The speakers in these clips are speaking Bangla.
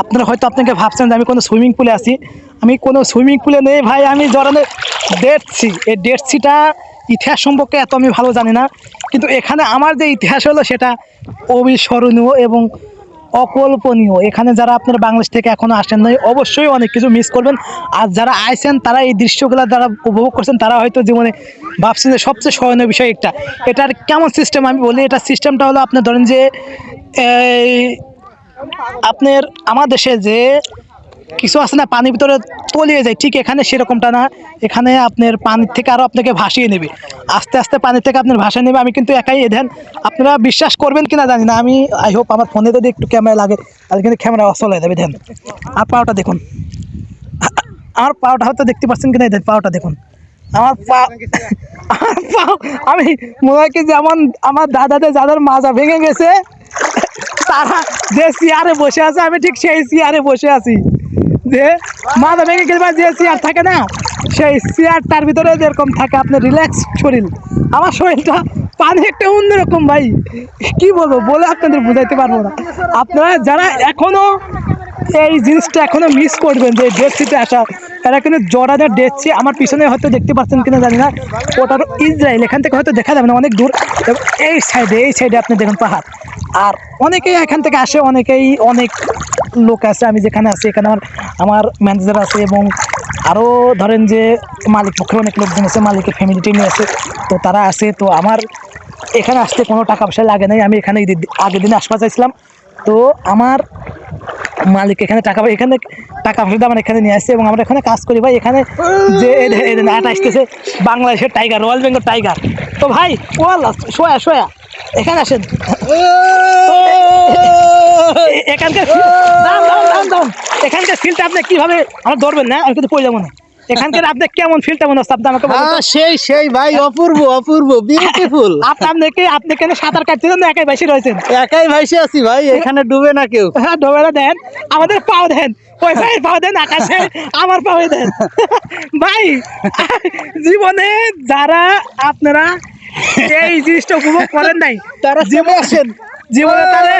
আপনারা হয়তো আপনাকে ভাবছেন যে আমি কোনো সুইমিং পুলে আছি। আমি কোনো সুইমিং পুলে নেই ভাই, আমি জড়ানো ডেট সি এই ডেট সিটা ইতিহাস সম্পর্কে এত আমি ভালো জানি না। কিন্তু এখানে আমার যে ইতিহাস হলো সেটা অবিস্মরণীয় এবং অকল্পনীয়। এখানে যারা আপনার বাংলাদেশ থেকে এখনও আসেন নাই, অবশ্যই অনেক কিছু মিস করবেন। আর যারা আইসেন তারা এই দৃশ্যগুলো যারা উপভোগ করছেন, তারা হয়তো জীবনে ভাবছেন যে সবচেয়ে স্মরণীয় বিষয় একটা। এটার কেমন সিস্টেম আমি বলি? এটা সিস্টেমটা হলো আপনার ধরেন যে আপনার আমার দেশে যে কিছু আছে না, পানির ভিতরে তলিয়ে যায়, ঠিক এখানে সেরকমটা না। এখানে আপনার পানির থেকে আরও আপনাকে ভাসিয়ে নেবে। আস্তে আস্তে পানির থেকে আপনার ভাসিয়ে নেবে। আমি কিন্তু একাই এধেন আপনারা বিশ্বাস করবেন কিনা জানি না। আমি আই হোপ আমার ফোনে যদি একটু ক্যামেরা লাগে, তাহলে কিন্তু ক্যামেরা চলে যাবে ধ্যান আর পাওটা দেখুন। আমার পাওটা হয়তো দেখতে পাচ্ছেন কিনা, এই পাওটা দেখুন। আমার পা পাও আমি মনে হয় কি যেমন আমার দাদাদের যাদের মাজা ভেঙে গেছে। তারা যে চেয়ারে বসে আছে, আমি ঠিক সেই চেয়ারে বসে আছি। যে মাথা ভেঙে গেলে যে চেয়ার থাকে না, সেই চেয়ারটার ভিতরে যেরকম থাকে আপনার রিল্যাক্স শরীর। আমার শরীরটা পানি একটা অন্যরকম ভাই। কি বলব, বলে আপনাদের বোঝাইতে পারব না। আপনারা যারা এখনও এই জিনিসটা এখনও মিস করবেন, যে ডেট সিটে আসা এরা কিন্তু জর্ডানের ডেট সি আমার পিছনে হয়তো দেখতে পাচ্ছেন কিনা জানি না। ওটা হলো ইসরায়েল, এখান থেকে হয়তো দেখা যাবে না, অনেক দূর। এই সাইডে এই সাইডে আপনি দেখুন পাহাড়। আর অনেকেই এখান থেকে আসে, অনেকেই অনেক লোক আছে, আমি যেখানে আছি, এখানে আমার আমার ম্যানেজার আছে এবং আরও ধরেন যে মালিক পক্ষে অনেক লোকজন আছে, মালিকের ফ্যামিলি টিমে আছে, তো তারা আসে তো আমার এখানে আসতে কোনো টাকা পয়সা লাগে নাই। আমি এখানে আগের দিনে আসবা চাইছিলাম। তো আমার মালিক এখানে টাকা এখানে টাকা পয়সা আমার এখানে নিয়ে আসছে এবং আমরা এখানে কাজ করি ভাই। এখানে যে নাট আসতেছে, বাংলাদেশের টাইগার রয়্যাল বেঙ্গল টাইগার তো ভাই ওয়াল্লা সোয়া সোয়া, এখানে আসেন। এখানকার এখানকার সিলটা আপনি কীভাবে, আমার ধরবেন না, আমি কিন্তু পড়ে যাব না এখানকার আপনি কেমন ফিলটা মনে হচ্ছে? আপনি আমাকে বলুন হ্যাঁ সেই সেই ভাই অপূর্ব অপূর্ব বিউটিফুল আপ- আপনি কেন সাঁতার কাটছিলেন না একাই রয়েছেন। একাই আছি ভাই এখানে ডুবে না কেউ। হ্যাঁ ডোবেরা দেন। আমাদের পাও দেন। ওই ভাইয়ের পাও দেন আকাশে। আমার পাও দেন। ভাই জীবনে যারা আপনারা এই জিনিসটা উপভোগ করেন নাই তারা চলে আসেন। জীবনে তারা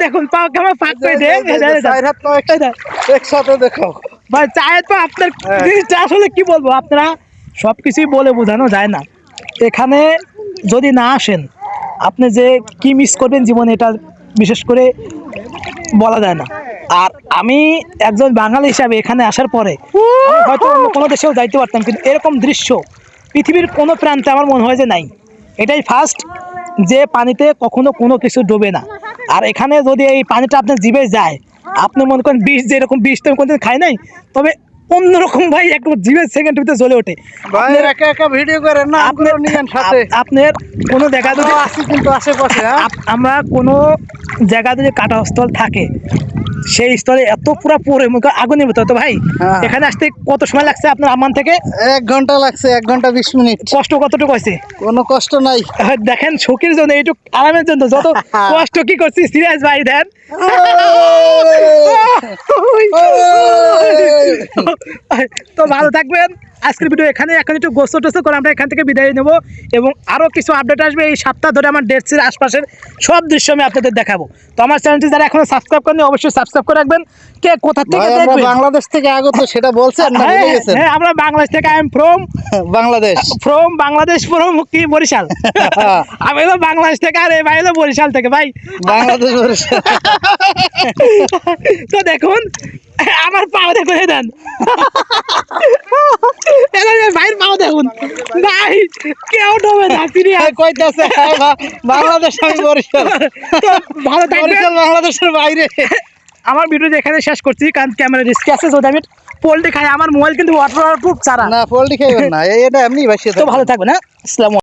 দেখুন পাও কেমন ফাঁক করে দেন। এই দেন, এই দেন। চার হাত পা এই দেন। একসাথে দেখো ভাই চায়ের তো আপনার হ্যাঁ। জিনিসটা আসলে কি বলব? আপনারা সব কিছুই বলে বোঝানো যায় না। এখানে যদি না আসেন আপনি যে কি মিস করবেন জীবনে এটা বিশেষ করে বলা যায় না। আর আমি একজন বাঙালি হিসাবে এখানে আসার পরে হয়তো অন্য কোনো দেশেও যাইতে পারতাম কিন্তু এরকম দৃশ্য পৃথিবীর কোনো প্রান্তে আমার মনে হয় যে নাই। এটাই ফার্স্ট যে পানিতে কখনো কোনো কিছু ডোবে না। আর এখানে যদি এই পানিটা আপনার জিভে যায় আপনি মনে করেন বিষ যে এরকম বিষ তো কোনদিন খাই নাই তবে অন্যরকম ভাই একদম জিভের সেকেন্ড ভিতরে জ্বলে ওঠে। ভাই একা একা ভিডিও করেন না আপনার নিয়েন সাথে। আপনার কোনো জায়গা যদি আছে কিন্তু আশেপাশে হ্যাঁ? আমরা কোনো জায়গা যদি কাটা স্থল থাকে সেই স্তরে এত পুরো পরে মুখে আগুনের ভিতরে তো ভাই। হ্যাঁ। এখানে আসতে কত সময় লাগছে আপনার আমান থেকে? এক ঘণ্টা লাগছে এক ঘণ্টা বিশ মিনিট। কষ্ট কতটুকু হয়েছে? কোনো কষ্ট নাই। দেখেন শোকের জন্য এইটুক আরামের জন্য যত কষ্ট কি করছি সিরিয়াস ভাই দেন। তো ভালো থাকবেন। আজকের ভিডিও এখানে এখন একটু গোস্ত টোস্ত করে আমরা এখান থেকে বিদায় নেব এবং আরও কিছু আপডেট আসবে এই সপ্তাহ ধরে আমার ডেটসের আশপাশের সব দৃশ্য আমি আপনাদের দেখাবো। তো আমার চ্যানেলটি যারা এখনও সাবস্ক্রাইব করেনি অবশ্যই সাবস্ক্রাইব করে রাখবেন। কে কোথা থেকে দেখবেন? বাংলাদেশ থেকে আগত সেটা বলছেন হ্যাঁ, হ্যাঁ, আমরা বাংলাদেশ থেকে I am from Bangladesh. From Bangladesh from কি বরিশাল? আমি হলো বাংলাদেশ থেকে আর এই ভাই হলো বরিশাল থেকে ভাই। বাংলাদেশ বরিশাল। তো দেখুন আমার পাও দেখুন এই দেন। ভাইয়ের পাও দেখুন। ভাই কেউ ডোবে না সিরিয়াস এই কইতাছে হ্যাঁ, বাংলাদেশ আমি বরিশাল। ভালো বরিশাল বাংলাদেশের বাইরে। আমার ভিডিও এখানে শেষ করছি কারণ ক্যামেরা রিস্ক আছে যদি আমি পোল্ট্রি খাই আমার মোবাইল কিন্তু ওয়াটার প্রুফ ছাড়া। না পোল্ট্রি খাইবেন না এই- এটা এমনি ভাসিয়ে তো ভালো থাকবেন হ্যাঁ? আসসালামু